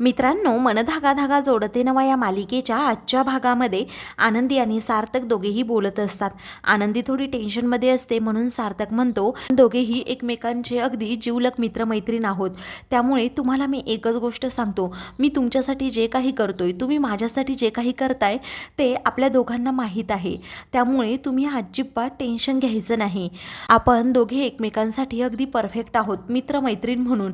मित्रांनो मनधागा धागा जोडते नवा या मालिकेच्या आजच्या भागामध्ये. आनंदी आणि सार्थक दोघेही बोलत असतात. आनंदी थोडी टेन्शनमध्ये असते म्हणून सार्थक म्हणतो दोघेही एकमेकांचे अगदी जीवलक मित्रमैत्रीण आहोत. त्यामुळे तुम्हाला मी एकच गोष्ट सांगतो. मी तुमच्यासाठी जे काही करतोय तुम्ही माझ्यासाठी जे काही करताय ते आपल्या दोघांना माहीत आहे. त्यामुळे तुम्ही अजिबात टेन्शन घ्यायचं नाही. आपण दोघे एकमेकांसाठी अगदी परफेक्ट आहोत मित्रमैत्रीण म्हणून.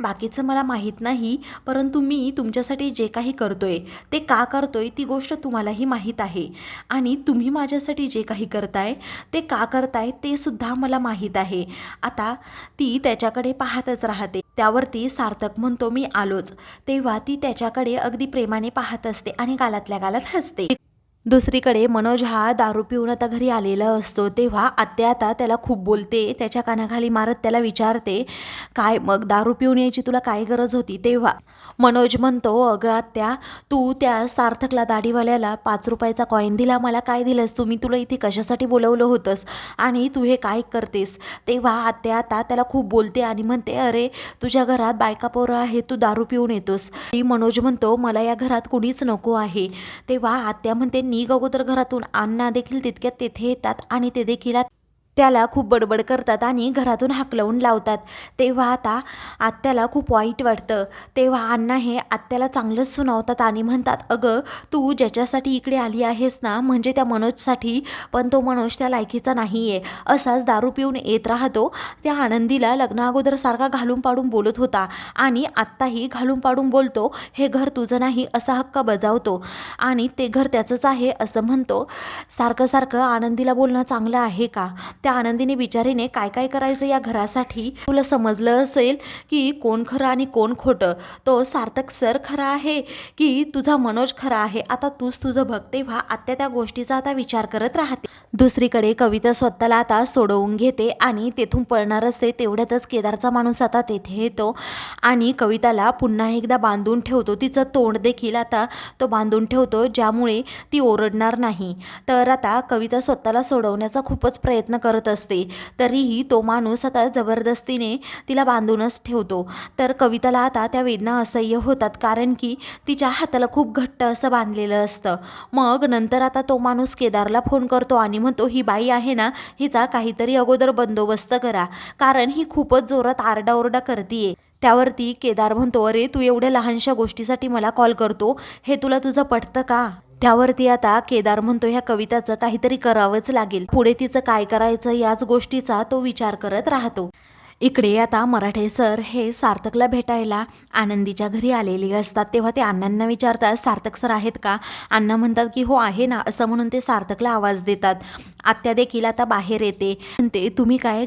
बाकीचं मला माहीत नाही परंतु मी तुमच्यासाठी जे काही करतोय ते का करतोय ती गोष्ट तुम्हालाही माहीत आहे. आणि तुम्ही माझ्यासाठी जे काही करताय ते का करताय ते सुद्धा मला माहीत आहे. आता ती त्याच्याकडे पाहतच राहते. त्यावरती सार्थक म्हणतो मी आलोच. तेव्हा ती त्याच्याकडे अगदी प्रेमाने पाहत असते आणि गालातल्या गालात हसते. दुसरीकडे मनोज हा दारू पिऊन आता घरी आलेला असतो. तेव्हा आत्या आता त्याला खूप बोलते त्याच्या कानाखाली मारत त्याला विचारते काय मग दारू पिऊन यायची तुला काय गरज होती? तेव्हा मनोज म्हणतो अगं आत्या तू त्या सार्थकला दाढीवाल्याला पाच रुपयाचा कॉईन दिला मला काय दिलंस? तू मी तुला इथे कशासाठी बोलवलं होतंस? आणि तू हे काय करतेस? तेव्हा आत्या आता त्याला खूप बोलते आणि म्हणते अरे तुझ्या घरात बायका पोरं आहे तू दारू पिऊन येतोस. ती मनोज म्हणतो मला या घरात कुणीच नको आहे. तेव्हा आत्या म्हणते निघ अगोदर घरातून. अण्णा देखील तितक्यात तेथे येतात आणि ते देखील त्याला खूप बडबड करतात आणि घरातून हाकलवून लावतात. तेव्हा आता आत्याला खूप वाईट वाटतं. तेव्हा अण्णा हे आत्याला चांगलंच सुनावतात आणि म्हणतात अगं तू ज्याच्यासाठी इकडे आली आहेस ना म्हणजे त्या मनोजसाठी पण तो मनोज त्या लायकीचा नाही आहे असाच दारू पिऊन येत राहतो. त्या आनंदीला लग्ना अगोदर सारखा घालून पाडून बोलत होता आणि आत्ताही घालून पाडून बोलतो हे घर तुझं नाही असा हक्क बजावतो. आणि ते घर त्याचंच आहे असं म्हणतो. सारखं सारखं आनंदीला बोलणं चांगलं आहे का? त्या आनंदीने बिचारीने काय काय करायचं या घरासाठी? तुला समजलं असेल की कोण खरं आणि कोण खोटं. तो सार्थक सर खरा आहे की तुझा मनोज खरा आहे? आता तूच तुझं बघ तेव्हा आत्या त्या गोष्टीचा आता विचार करत राहते. दुसरीकडे कविता स्वतःला आता सोडवून घेते आणि तेथून पळणार असते. तेवढ्यातच केदारचा माणूस आता तेथे येतो आणि कविताला पुन्हा एकदा बांधून ठेवतो. तिचं तोंड देखील आता तो बांधून ठेवतो ज्यामुळे ती ओरडणार नाही. तर आता कविता स्वतःला सोडवण्याचा खूपच प्रयत्न करत करत असते. तरीही तो माणूस आता जबरदस्तीने तिला बांधूनच ठेवतो. तर कविताला आता त्या वेदना असह्य होतात कारण की तिच्या हाताला खूप घट्ट असं बांधलेलं असतं. मग नंतर आता तो माणूस केदारला फोन करतो आणि म्हणतो ही बाई आहे ना हिचा काहीतरी अगोदर बंदोबस्त करा. कारण ही खूपच जोरात आरडाओरडा करतीये. त्यावरती केदार म्हणतो अरे तू एवढ्या लहानशा गोष्टीसाठी मला कॉल करतो. हे तुला तुझं पटतं का? त्यावरती आता केदार म्हणतो ह्या कविताचं काहीतरी करावंच लागेल. पुढे तिचं काय करायचं याच गोष्टीचा तो विचार करत राहतो. इकडे आता मराठे सर हे सार्थकला भेटायला आनंदीच्या घरी आलेले असतात. तेव्हा ते अण्णांना विचारतात सार्थक सर आहेत का? अण्णा म्हणतात की हो आहे ना असं म्हणून ते सार्थकला आवाज देतात. आत्या देखील आता बाहेर येते. ते तुम्ही काय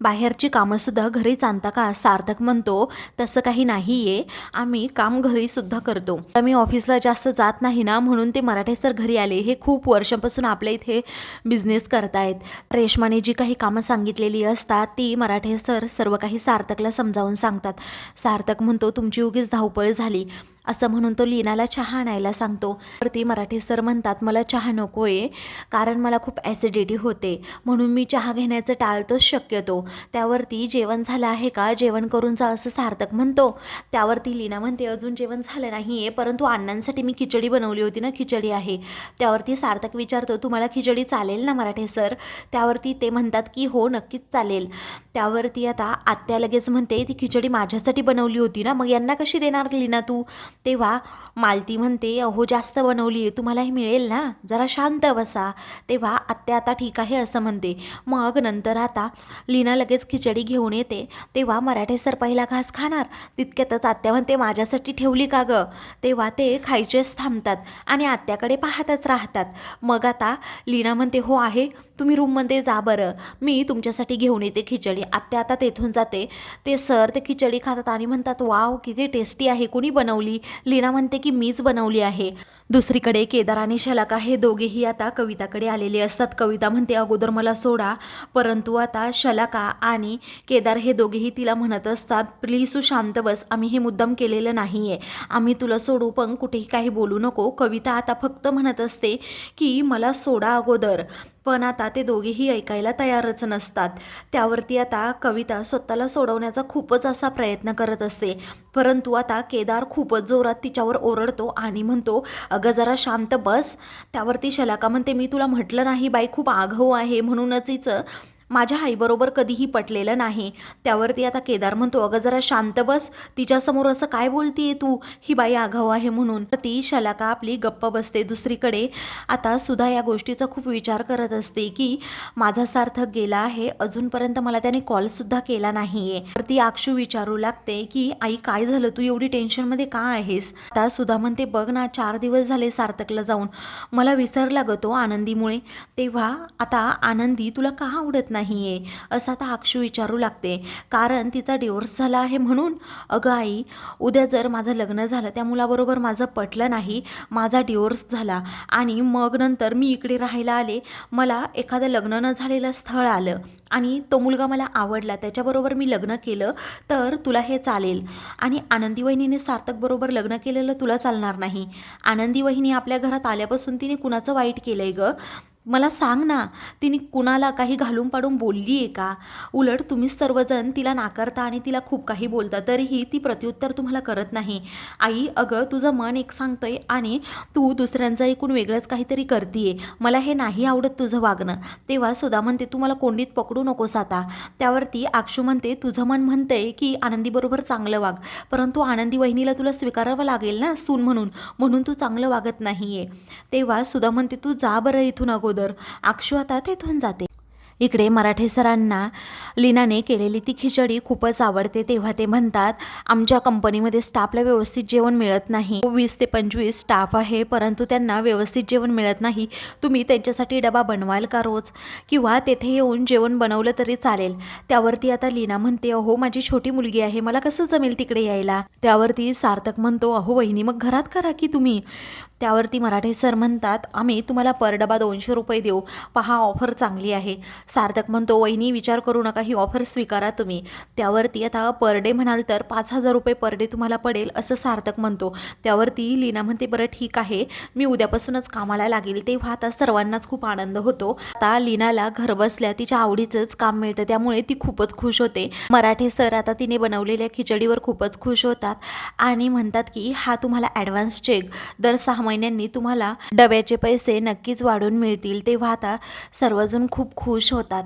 बाहेरची कामंसुद्धा घरीच आणता का? सार्थक म्हणतो तसं काही नाही आहे आम्ही काम घरीसुद्धा करतो. तर मी ऑफिसला जास्त जात नाही ना म्हणून ते मराठे सर घरी आले. हे खूप वर्षापासून आपल्या इथे बिझनेस करतायत. रेशमाने जी काही कामं सांगितलेली असतात ती मराठे सर सर्व काही सार्थकला समजावून सांगतात. सार्थक म्हणतो तुमची उगीच धावपळ झाली. असं म्हणून तो लीनाला चहा आणायला सांगतो. तर ती मराठी सर म्हणतात मला चहा नको आहे कारण मला खूप ॲसिडिटी होते. म्हणून मी चहा घेण्याचं टाळतोच शक्यतो. त्यावरती जेवण झालं आहे का? जेवण करून जा असं सार्थक म्हणतो. त्यावरती लीना म्हणते अजून जेवण झालं नाही आहे परंतु अण्णांसाठी मी खिचडी बनवली होती ना खिचडी आहे. त्यावरती सार्थक विचारतो तुम्हाला खिचडी चालेल ना मराठे सर? त्यावरती ते म्हणतात की हो नक्कीच चालेल. त्यावरती आता आत्या लगेच म्हणते ती खिचडी माझ्यासाठी बनवली होती ना मग यांना कशी देणार लीना तू? तेव्हा मालती म्हणते अहो जास्त बनवली आहे तुम्हालाही मिळेल ना? जरा शांत बसा. तेव्हा आत्या आता ठीक आहे असं म्हणते. मग नंतर आता लीना लगेच खिचडी घेऊन येते. तेव्हा मराठे सर पहिला घास खाणार. तितक्यातच आत्या म्हणते माझ्यासाठी ठेवली का गं? तेव्हा ते खायचेच थांबतात आणि आत्याकडे पाहतच राहतात. मग आता लीना म्हणते हो आहे. तुम्ही रूममध्ये जा बरं. मी तुमच्यासाठी घेऊन येते खिचडी. आत्या आता तेथून जाते. ते सर ते खिचडी खातात आणि म्हणतात वाव किती टेस्टी आहे. कुणी बनवली? लीना म्हणते की मीच बनवली आहे. दुसरीकडे केदार आणि शलाका हे दोघेही आता कविताकडे आलेले असतात. कविता म्हणते अगोदर मला सोडा परंतु आता शलाका आणि केदार हे दोघेही तिला म्हणत असतात प्लीज तू शांत बस आम्ही हे मुद्दाम केलेलं नाही आहे आम्ही तुला सोडू पण कुठेही काही बोलू नको कविता आता फक्त म्हणत असते की मला सोडा अगोदर पण आता ते दोघेही ऐकायला तयारच नसतात. त्यावरती आता कविता स्वतःला सोडवण्याचा खूपच असा प्रयत्न करत असते. परंतु आता केदार खूपच जोरात तिच्यावर ओरडतो आणि म्हणतो अगं जरा शांत बस. त्यावरती शलाका म्हणते मी तुला म्हटलं नाही बाई खूप आघाऊ आहे. म्हणूनच हिचं माझ्या आईबरोबर कधीही पटलेलं नाही. त्यावरती आता केदार म्हणतो अगं जरा शांत बस. तिच्यासमोर असं काय बोलतीये तू? ही बाई आघाव आहे म्हणून. ती शलाका आपली गप्प बसते दुसरीकडे. आता सुद्धा या गोष्टीचा खूप विचार करत असते की माझा सार्थक गेला आहे. अजूनपर्यंत मला त्याने कॉलसुद्धा केला नाही आहे तर ती आक्षू विचारू लागते की आई काय झालं? तू एवढी टेन्शनमध्ये का आहेस? आता सुद्धा म्हणते बघ ना चार दिवस झाले सार्थकला जाऊन. मला विसरला ग तो आनंदीमुळे. तेव्हा आता आनंदी तुला का आवडत नाही? नाही आहे असं आता अक्षू विचारू लागते. कारण तिचा डिवोर्स झाला आहे म्हणून. अगं आई उद्या जर माझं लग्न झालं त्या मुलाबरोबर माझं पटलं नाही माझा डिवोर्स झाला आणि मग नंतर मी इकडे राहायला आले मला एखादं लग्न न झालेलं स्थळ आलं आणि तो मुलगा मला आवडला त्याच्याबरोबर मी लग्न केलं तर तुला हे चालेल. आणि आनंदी वहिनीने सार्थकबरोबर लग्न केलेलं तुला चालणार नाही. आनंदी वहिनी आपल्या घरात आल्यापासून तिने कुणाचं वाईट केलं आहे गं? मला सांग ना तिने कुणाला काही घालून पाडून बोलली आहे का? उलट तुम्ही सर्वजण तिला नाकारता आणि तिला खूप काही बोलता तरीही ती प्रत्युत्तर तुम्हाला करत नाही. आई अगं तुझं मन एक सांगतंय आणि तू दुसऱ्यांचं ऐकून वेगळंच काहीतरी करतीये. मला हे नाही आवडत तुझं वागणं. तेव्हा सुद्धा म्हणते तू मला कोंडीत पकडू नकोस आता. त्यावरती आक्षू म्हणते तुझं मन म्हणतंय की आनंदीबरोबर चांगलं वाग परंतु आनंदी वहिनीला तुला स्वीकारावं लागेल ना सून म्हणून म्हणून तू चांगलं वागत नाही आहे तेव्हा सुद्धा म्हणते तू जा बरं इथून अगोदर. अक्षू आता तेथून जाते. इकडे मराठे सरांना लीनाने केलेली ती खिचडी खूपच आवडते. तेव्हा ते म्हणतात आमच्या कंपनीमध्ये स्टाफला व्यवस्थित जेवण मिळत नाही. वीस ते पंचवीस स्टाफ आहे परंतु त्यांना व्यवस्थित जेवण मिळत नाही. तुम्ही त्यांच्यासाठी डबा बनवाल का रोज? किंवा तेथे येऊन जेवण बनवलं तरी चालेल. त्यावरती आता लीना म्हणते अहो माझी छोटी मुलगी आहे. मला कसं जमेल तिकडे यायला? त्यावरती सार्थक म्हणतो अहो वहिनी मग घरात करा की तुम्ही. त्यावरती मराठे सर म्हणतात आम्ही तुम्हाला पर डबा दोनशे रुपये देऊ. पहा ऑफर चांगली आहे. सार्थक म्हणतो वहिनी विचार करू नका ही ऑफर स्वीकारा तुम्ही. त्यावरती आता पर डे म्हणाल तर पाच हजार रुपये पर डे तुम्हाला पडेल असं सार्थक म्हणतो. त्यावरती लीना म्हणते बरं ठीक आहे. मी उद्यापासूनच कामाला लागेल. तेव्हा आता सर्वांनाच खूप आनंद होतो. आता लीनाला घर बसल्या तिच्या आवडीचंच काम मिळतं त्यामुळे ती खूपच खुश होते. मराठे सर आता तिने बनवलेल्या खिचडीवर खूपच खुश होतात आणि म्हणतात की हा तुम्हाला ॲडव्हान्स चेक. दर सहा महिन्यांनी तुम्हाला डब्याचे पैसे नक्कीच वाढून मिळतील तेव्हा आता सर्वजण खूप खुश होतात.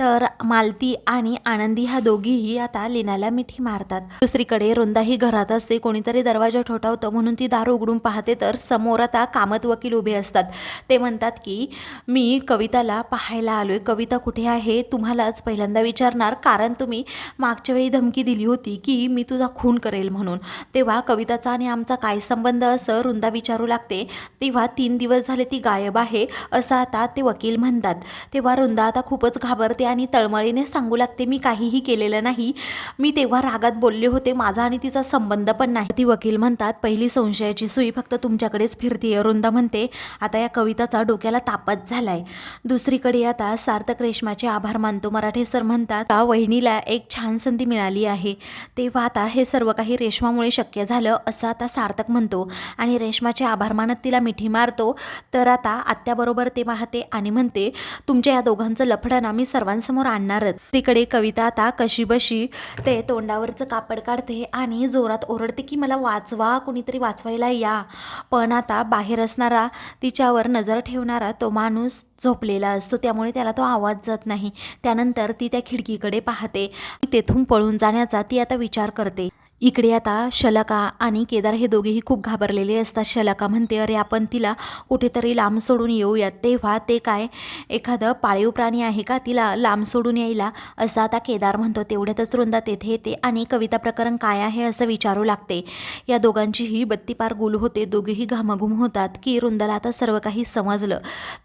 तर मालती आणि आनंदी ह्या दोघीही आता लीनाला मिठी मारतात. दुसरीकडे रुंदाही घरात असते कोणीतरी दरवाजा ठोठावतं म्हणून ती दार उघडून पाहते तर समोर आता कामत वकील उभे असतात. ते म्हणतात की मी कविताला पाहायला आलोय. कविता कुठे आहे? तुम्हालाच पहिल्यांदा विचारणार. कारण तुम्ही मागच्या वेळी धमकी दिली होती की मी तुझा खून करेल म्हणून. तेव्हा कविताचा आणि आमचा काय संबंध असं रुंदा विचारू लागते. तेव्हा तीन दिवस झाले ती गायब आहे असं आता ते वकील म्हणतात. तेव्हा रुंदा आता खूपच घाबरते आणि तळमळीने सांगू लागते मी काहीही केलेलं नाही. मी तेव्हा रागात बोलले होते माझा आणि तिचा संबंध पण नाही. ती वकील म्हणतात पहिली संशयाची सुई फक्त तुमच्याकडेच फिरते रुंदा म्हणते. आता या कविताचा डोक्याला तापच झालाय. दुसरीकडे आता सार्थक रेशमाचे आभार मानतो मराठे सर म्हणतात "का वहिनीला एक छान संधी मिळाली आहे? तेव्हा आता हे सर्व काही रेशमामुळे शक्य झालं असं आता सार्थक म्हणतो. आणि रेशमाचे आभार मानत तिला मिठी मारतो. तर आता आत्याबरोबर ते पाहते आणि म्हणते तुमच्या या दोघांचं लफडं ना मी सर्वांसमोर आणणारच. तिकडे कविता आता कशीबशी ते तोंडावरचं कापड काढते आणि जोरात ओरडते की मला वाचवा कुणीतरी वाचवायला या. पण आता बाहेर असणारा तिच्यावर नजर ठेवणारा तो माणूस झोपलेला असतो. त्यामुळे त्याला तो आवाज जात नाही. त्यानंतर ती त्या खिडकीकडे पाहते. तेथून पळून जाण्याचा ती आता विचार करते. इकडे आता शलका आणि केदार हे दोघेही खूप घाबरलेले असतात. शलका म्हणते अरे आपण तिला कुठेतरी लांब सोडून येऊयात. तेव्हा ते काय एखादं पाळीव प्राणी आहे का? तिला लांब सोडून यायला असं आता केदार म्हणतो. तेवढ्यातच रुंदा तेथे येते आणि कविता प्रकरण काय आहे असं विचारू लागते. या दोघांचीही बत्तीपार गुल होते. दोघेही घामाघूम होतात की रुंदाला आता सर्व काही समजलं.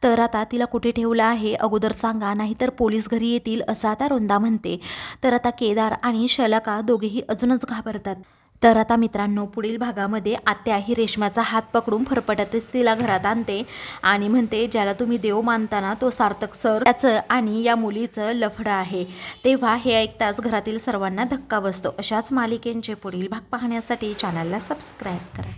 तर आता तिला कुठे ठेवलं आहे? अगोदर सांगा नाहीतर पोलीस घरी येतील असं आता रुंदा म्हणते. तर आता केदार आणि शलका दोघेही अजूनच करतात. तर आता मित्रांनो पुढील भागामध्ये आत्या ही रेशमाचा हात पकडून फरफटतच तिला घरात आणते आणि म्हणते ज्याला तुम्ही देव मानताना तो सार्थक सर त्याचं आणि या मुलीचं लफडं आहे. तेव्हा हे ऐकताच घरातील सर्वांना धक्का बसतो. अशाच मालिकेंचे पुढील भाग पाहण्यासाठी चॅनलला सबस्क्राईब करा.